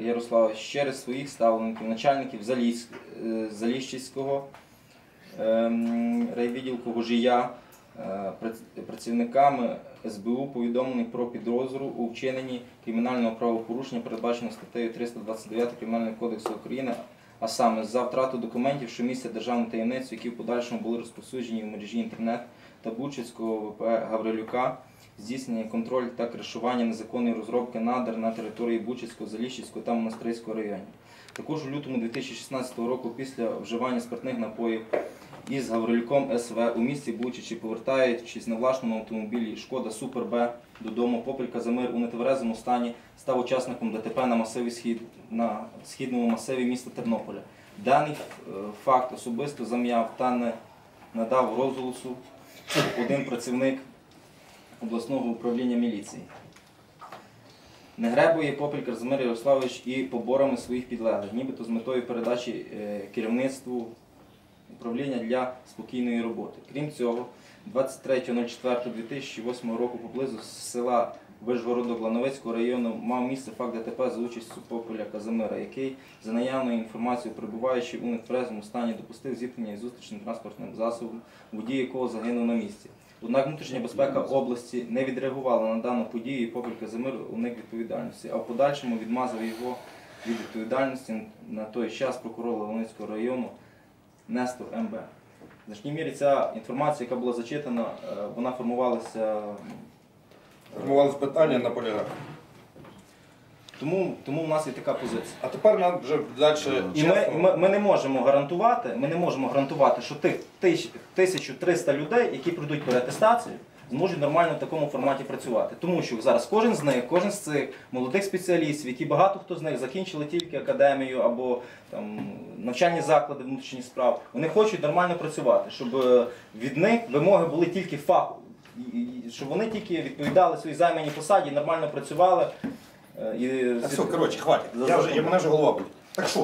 Ярославович через своїх ставлеників, начальників Заліз, е, Заліщицького ем, райвідділку Гожія е, працівниками СБУ повідомлений про підозру у вчиненні кримінального правопорушення, передбаченого статтею 329 Кримінального кодексу України, а саме за втрату документів, що містять державну таємницю, які в подальшому були розповсюджені в мережі інтернет та Бучицького ВП Гаврилюка, здійснення контроль та кришування незаконної розробки надр на території Бучицького, Заліщицького та Монастирського районів. Також у лютому 2016 року, після вживання спиртних напоїв із Гаврилюком СВ у місті Бучичі, повертаючись на власному автомобілі Шкода Супер Б додому, Попель Казимир у нетверезому стані став учасником ДТП на масиві схід на східному масиві міста Тернополя. Даний е, факт особисто зам'яв та не надав розголосу один працівник обласного управління міліції. Не гребує Попель Казимир Ярославович і поборами своїх підлеглих, нібито з метою передачі е, керівництву управління для спокійної роботи. Крім цього, 23.04.2008 року поблизу села Вишгородок Лановецького району мав місце факт ДТП за участю Попеля Казимира, який за наявною інформацією, перебуваючи у нетверезому стані, допустив зіткнення із зустрічним транспортним засобом, водій якого загинув на місці. Однак внутрішня безпека області не відреагувала на дану подію і Попель Казимир уник відповідальності, а в подальшому відмазав його від відповідальності на той час прокурор Леонидського району Нестор МБ. В значній мірі ця інформація, яка була зачитана, е, вона формувалася. Формувалось питання на поліграфі. Тому, тому в нас є така позиція. А тепер нам вже далі І ми, ми, ми не можемо гарантувати, ми не можемо гарантувати, що тих тисяч- 1300 людей, які пройдуть переатестацію, зможуть нормально в такому форматі працювати. Тому що зараз кожен з них, кожен з цих молодих спеціалістів, які багато хто з них закінчили тільки академію або там, навчальні заклади внутрішніх справ, вони хочуть нормально працювати, щоб е, від них вимоги були тільки фахові, І- і- щоб вони тільки відповідали своїй займаній посаді, нормально працювали. Е, І Все, коротше, хватить. Я вже, я, мене вже голова болить. Так що?